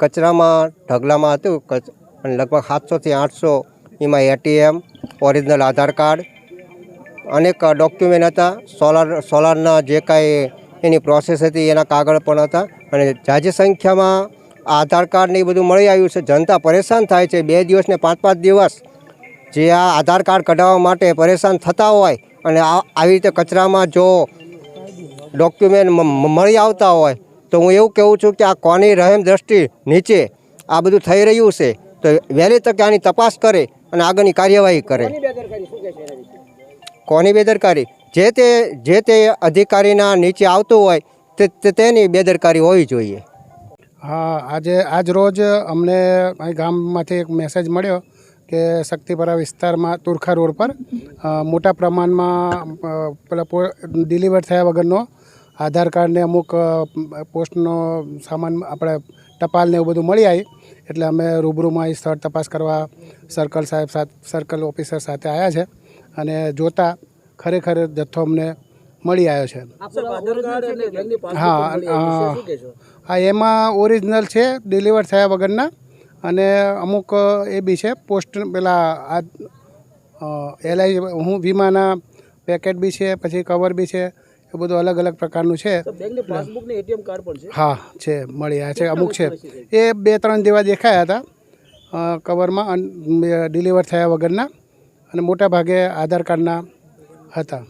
કચરામાં, ઢગલામાં હતું, કચ- અને લગભગ સાતસોથી આઠસો એમાં એટીએમ, ઓરિજિનલ આધાર કાર્ડ, અનેક ડોક્યુમેન્ટ હતા, સોલાર, સોલારના જે કાંઈ એની પ્રોસેસ હતી, એના કાગળ પણ હતા, અને જાજી સંખ્યામાં આધાર કાર્ડ ને એ બધું મળી આવ્યું છે. જનતા પરેશાન થાય છે. બે દિવસ ને પાંચ પાંચ દિવસ જે આ આધાર કાર્ડ કઢાવવા માટે પરેશાન થતા હોય, અને આવી રીતે કચરામાં જો ડોક્યુમેન્ટ મળી આવતા હોય તો હું એવું કહું છું કે આ કોની રહેમ દ્રષ્ટિ નીચે આ બધું થઈ રહ્યું છે તો વહેલી તકે આની તપાસ કરે અને આગળની કાર્યવાહી કરે. કોની બેદરકારી? જે તે જે તે અધિકારીના નીચે આવતું હોય તે તેની બેદરકારી હોવી જોઈએ. હા આજે આજ રોજ અમને અહીં ગામમાંથી એક મેસેજ મળ્યો કે શક્તિપરા વિસ્તારમાં તુરખા રોડ પર મોટા પ્રમાણમાં પેલા ડિલિવર થયા વગરનો આધાર કાર્ડને અમુક પોસ્ટનો સામાન આપણે ટપાલ ને એવું બધું મળી આવી. એટલે અમે રૂબરૂમાં એ સ્થળ તપાસ કરવા સર્કલ સાહેબ સાથે સર્કલ ઓફિસર સાથે આવ્યા છે અને જોતા ખરેખર જથ્થો અમને મળી આવ્યો છે. હા હા. એમાં ઓરિજિનલ છે ડિલિવર થયા વગરના. અને અમુક એ બી છે પોસ્ટ પેલા આ એલઆઈ હું વીમાના પેકેટ બી છે પછી કવર બી છે. એ બધું અલગ અલગ પ્રકારનું છે. હા છે મળી આવ્યા છે અમુક છે. એ બે ત્રણ જેવા દેખાયા હતા કવરમાં ડિલિવર થયા વગરના અને મોટા ભાગે આધાર કાર્ડના હતા.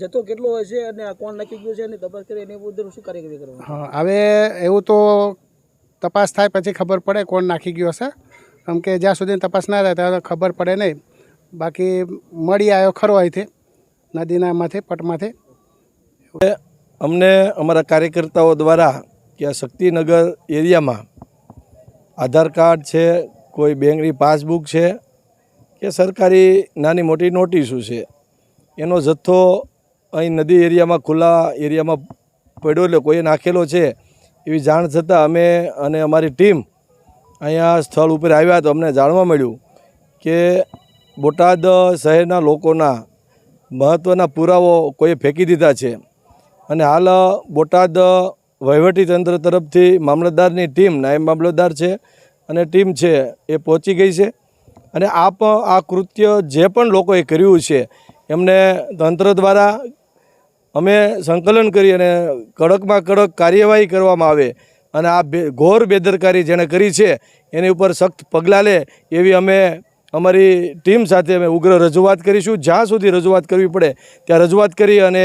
જથ્થો કેટલો હોય છે અને કોણ નાખી ગયું છે અને તપાસ કરી એને શું કાર્યવાહી કરવાની હા હવે એવું તો તપાસ થાય પછી ખબર પડે કોણ નાખી ગયો હશે. કેમ કે જ્યાં સુધી તપાસ ના થાય ત્યાં ખબર પડે નહીં. બાકી મળી આવ્યો ખરો અહીંથી નદીનામાંથી પટમાંથી. અમને અમારા કાર્યકર્તાઓ દ્વારા કે આ શક્તિનગર એરિયામાં આધાર કાર્ડ છે, કોઈ બેંકની પાસબુક છે, કે સરકારી નાની મોટી નોટિસો છે, એનો જથ્થો અહીં નદી એરિયામાં, ખુલ્લા એરિયામાં પડ્યો એટલે કોઈએ નાખેલો છે, એવી જાણ થતાં અમે અને અમારી ટીમ અહીંયા સ્થળ ઉપર આવ્યા તો અમને જાણવા મળ્યું કે બોટાદ શહેરના લોકોના મહત્ત્વના પુરાવો કોઈએ ફેંકી દીધા છે. અને હાલ બોટાદ વહીવટીતંત્ર તરફથી મામલતદારની ટીમ, નાયબ મામલતદાર છે અને ટીમ છે, એ પહોંચી ગઈ છે. અને આ આ કૃત્ય જે પણ લોકોએ કર્યું છે, એમને તંત્ર દ્વારા અમે સંકલન કરી અને કડકમાં કડક કાર્યવાહી કરવામાં આવે અને આ ઘોર બેદરકારી જેણે કરી છે, એની ઉપર સખ્ત પગલાં લે એવી અમે અમારી ટીમ સાથે અમે ઉગ્ર રજૂઆત કરીશું. જ્યાં સુધી રજૂઆત કરવી પડે, ત્યાં રજૂઆત કરી અને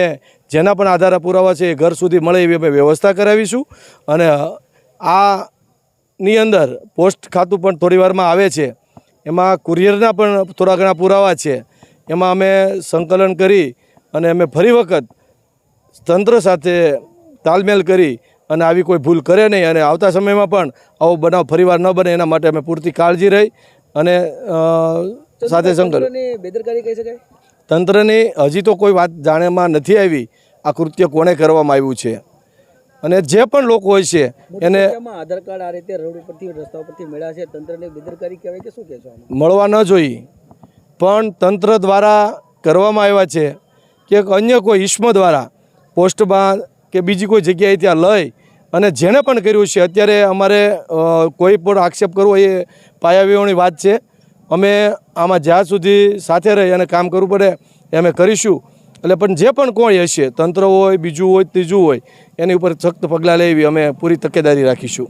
જેના પણ આધાર પુરાવા છે એ ઘર સુધી મળે એવી અમે વ્યવસ્થા કરાવીશું. અને આની અંદર પોસ્ટ ખાતું પણ થોડી વારમાં આવે છે. એમાં કુરિયરના પણ થોડા ઘણા પુરાવા છે. એમાં અમે સંકલન કરી અને અમે ફરી વખત તંત્ર સાથે તાલમેલ કરી અને આવી કોઈ ભૂલ કરે નહીં અને આવતા સમયમાં પણ આવો બનાવ ફરીવાર ન બને એના માટે અમે પૂરતી કાળજી રહી અને સાથે સંકલન બેદરકારી કહી શકાય? તંત્રની હજી તો કોઈ વાત જાણેમાં નથી આવી. આ કૃત્ય કોણે કરવામાં આવ્યું છે? અને જે પણ લોકો હોય છે એને આધાર કાર્ડ આ રીતે રોડ ઉપરથી રસ્તા ઉપરથી મળ્યા છે. તંત્રને બેદરકારી કહેવાય કે શું કહેશો છે મળવા ન જોઈએ પણ તંત્ર દ્વારા કરવામાં આવ્યા છે કે અન્ય કોઈ ઈસ્મ દ્વારા પોસ્ટમાં કે બીજી કોઈ જગ્યાએ ત્યાં લઈ અને જેણે પણ કર્યું છે, અત્યારે અમારે કોઈ પણ આક્ષેપ કરવો એ પાયાવીઓની વાત છે. અમે આમાં જ્યાં સુધી સાથે રહી અને કામ કરવું પડે એ અમે કરીશું. એટલે પણ જે પણ કોઈ હશે, તંત્ર હોય, બીજું હોય, ત્રીજું હોય, એની ઉપર સખ્ત પગલાં લેવી અમે પૂરી તકેદારી રાખીશું.